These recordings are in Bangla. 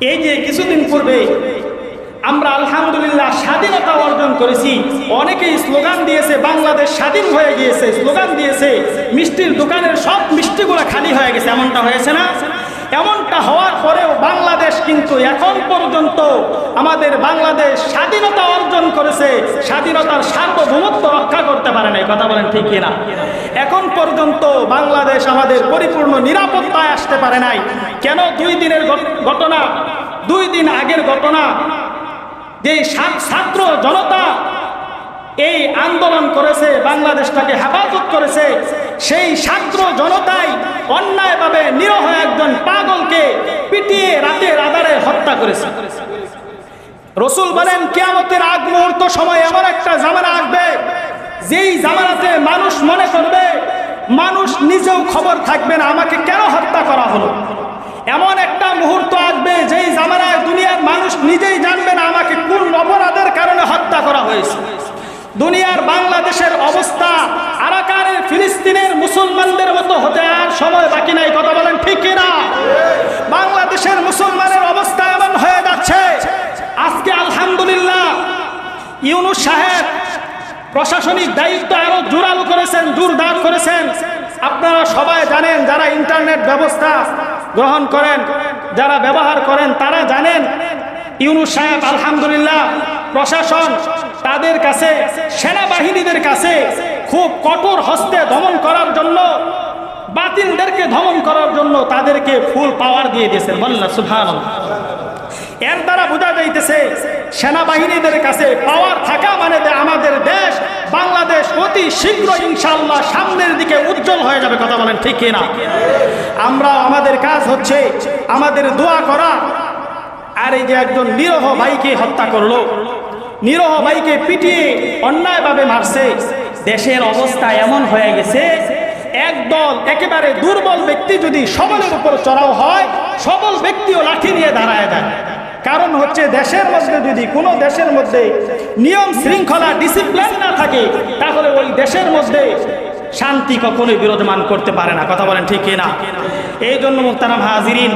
এই যে কিছুদিন পূর্বে আমরা আলহামদুলিল্লাহ স্বাধীনতা অর্জন করেছি, অনেকেই স্লোগান দিয়েছে, বাংলাদেশ স্বাধীন হয়ে গিয়েছে, স্লোগান দিয়েছে, মিষ্টির দোকানের সব মিষ্টিগুলো খালি হয়ে গেছে, এমনটা হয়েছে না? এমনটা হওয়ার পরেও বাংলাদেশ কিন্তু এখন পর্যন্ত আমাদের বাংলাদেশ স্বাধীনতা অর্জন করেছে, স্বাধীনতার সার্বভৌমত্ব রক্ষা করতে পারে না কথা বলেন ঠিক কিনা? এখন পর্যন্ত বাংলাদেশ আমাদের পরিপূর্ণ নিরাপত্তায় আসতে পারে নাই। কেন দুই দিনের ঘটনা, দুই দিন আগের ঘটনা, যে ছাত্র জনতা এই আন্দোলন করেছে, বাংলাদেশটাকে হেফাজত করেছে, সেই ছাত্র জনতাই অন্যায়ভাবে নিরহ একজন পাগলকে পিটিয়ে আধারে হত্যা করেছে। রসুল বলেন, কেয়ামতের আগ মুহূর্ত সময় এমন একটা জামানা আসবে, যেই জামানাতে মানুষ মনে করবে, মানুষ নিজেও খবর থাকবে না, আমাকে কেন হত্যা করা হলো? এমন একটা মুহূর্ত আসবে, যেই জামানায় দুনিয়ার মানুষ নিজেই জানবে না, আমাকে কোন অপরাধের কারণে হত্যা করা হয়েছে। দুনিয়ার বাংলাদেশের অবস্থা, আরাকানের ফিলিস্তিনের মুসলমানদের মতো হতে আর সময় বাকি নাই, কথা বলেন ঠিক কিনা? ইউনুস সাহেব, প্রশাসনিক দায়িত্ব আরও জোরালো করেছেন, জোরদার করেছেন। আপনারা সবাই জানেন, যারা ইন্টারনেট ব্যবস্থা গ্রহণ করেন, যারা ব্যবহার করেন, তারা জানেন, ইউনুস সাহেব, আলহামদুলিল্লাহ, প্রশাসন তাদের কাছে, সেনাবাহিনীদের কাছে খুব কঠোর হস্তে দমন করার জন্য, বাতিলদেরকে দমন করার জন্য তাদেরকে ফুল পাওয়ার দিয়ে দিয়েছেন। বলেন না সুভান এর দ্বারা বোঝা যাইতেছে সেনাবাহিনীদের কাছে পাওয়ার থাকা মানে আমাদের দেশ, বাংলাদেশ অতি শীঘ্র ইনশাল্লাহ সামনের দিকে উজ্জ্বল হয়ে যাবে, কথা বলেন ঠিক কিনা? আমরা, আমাদের কাজ হচ্ছে আমাদের দোয়া করা। আর এই যে একজন নিরহ ভাইকে হত্যা করল, নিরহ ভাইকে পিটিয়ে অন্যায়ভাবে মারছে, দেশের অবস্থা এমন হয়ে গেছে একদল একেবারে দুর্বল ব্যক্তি যদি সবলের উপর চড়াও হয়, সবল ব্যক্তিও লাঠি নিয়ে দাঁড়ায় যায়। কারণ হচ্ছে দেশের মধ্যে যদি কোনো দেশের মধ্যে নিয়ম শৃঙ্খলা ডিসিপ্লিন না থাকে, তাহলে ওই দেশের মধ্যে শান্তি কখনোই বিরোধমান করতে পারে না। কথা বলেন ঠিক না এই জন্য মুক্তারাম হাজিরিন,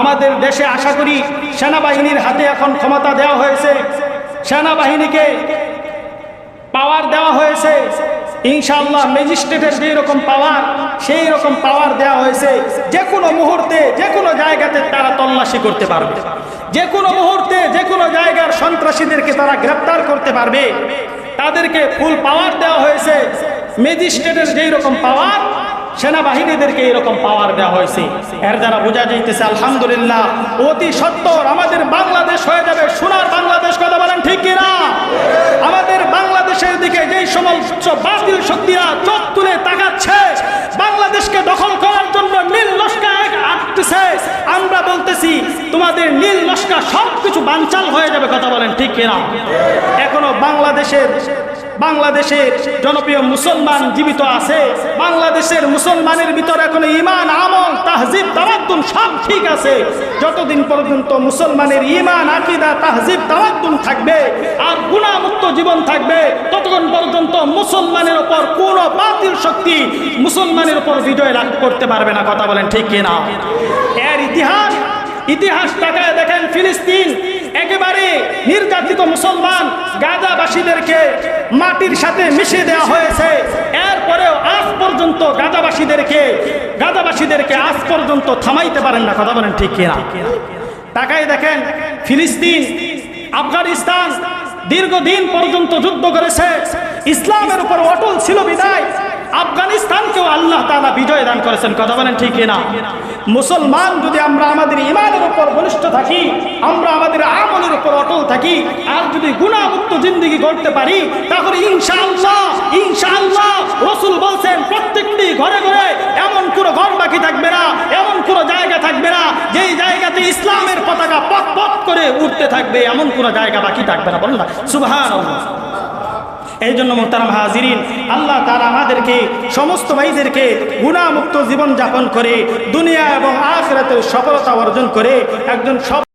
আমাদের দেশে আশা করি সেনাবাহিনীর হাতে এখন ক্ষমতা দেওয়া হয়েছে। সেনাবাহিনীকে পাওয়ার দেওয়া হয়েছে। ইনশাআল্লাহ ম্যাজিস্ট্রেটের যেই রকম পাওয়ার সেই রকম পাওয়ার দেওয়া হয়েছে। যে কোনো মুহূর্তে যে কোনো জায়গাতে তারা তল্লাশি করতে পারবে। যে কোনো মুহূর্তে, যে কোনো জায়গার সন্ত্রাসীদেরকে তারা গ্রেপ্তার করতে পারবে। তাদেরকে ফুল পাওয়ার দেওয়া হয়েছে। ম্যাজিস্ট্রেটের যেই রকম পাওয়ার সেনাবাহিনীদেরকে এরকম পাওয়ার দেওয়া হয়েছে। এর দ্বারা বোঝা যাইতেছে, আলহামদুলিল্লাহ, অতি সত্তর আমাদের বাংলাদেশ হয়ে যাবে। সোনার বাংলাদেশ কথা বলেন ঠিক কিনা? আমাদের বাংলাদেশের দিকে যেই সমস্ত বাতিল শক্তিরা চোখ তুলে তাকাচ্ছে, বাংলাদেশকে দখল করার জন্য নীল বলতেছি, তোমাদের নীল লস্কা সব কিছু বানচাল হয়ে যাবে, কথা বলেন ঠিক কিনা? এখনও বাংলাদেশের বাংলাদেশের জনপ্রিয় মুসলমান জীবিত আছে, বাংলাদেশের মুসলমানের ভিতরে এখন ইমান আমল, তাহজিব তামাদ্দুন সব ঠিক আছে। যতদিন পর্যন্ত মুসলমানের ইমান আকিদা, তাহজিব তামাদ্দুন থাকবে আর গুণামুক্ত জীবন থাকবে, ততক্ষণ পর্যন্ত মুসলমানের ওপর কোন বাতিল শক্তি মুসলমানের উপর বিজয় লাভ করতে পারবে না, কথা বলেন ঠিক কিনা? ইতিহাস তাকায় দেখেন ফিলিস্তিন, একেবারে নির্যাতিত মুসলমান গাজাবাসীদেরকে মাটির সাথে মিশিয়ে দেওয়া হয়েছে। এরপরেও আজ পর্যন্ত গাজাবাসীদেরকে গাজাবাসীদেরকে আজ পর্যন্ত থামাইতে পারেন না, কথা বলেন ঠিক কিনা? তাকাই দেখেন ফিলিস্তিন, আফগানিস্তান দীর্ঘদিন পর্যন্ত যুদ্ধ করেছে। ইসলামের উপর অটল ছিল বিদায়। আফগানিস্তানকেও আল্লাহ তাআলা বিজয় দান করেছেন, কথা বলেন ঠিক না মুসলমান যদি আমরা আমাদের ইমানের উপর বলিষ্ঠ থাকি, আমরা আমাদের আমলের উপর অটল থাকি, আর যদি গুণামুক্ত জিন্দগি করতে পারি, তাহলে ইনশাআল্লাহ ইনশাআল্লাহ রসুল বলছেন, প্রত্যেকটি ঘরে ঘরে এমন কোনো ঘর বাকি থাকবে না, এমন কোনো জায়গা থাকবে না, যেই জায়গাতে ইসলামের পতাকা পথ পথ করে উঠতে থাকবে, এমন কোনো জায়গা বাকি থাকবে না, বলুন না। সুবহানাল্লাহ। এই জন্য মোহতারাম হাজিরিন, আল্লাহ তারা আমাদেরকে, সমস্ত ভাইদেরকে গুণামুক্ত জীবন যাপন করে, দুনিয়া এবং আখরাতের সফলতা অর্জন করে একজন সব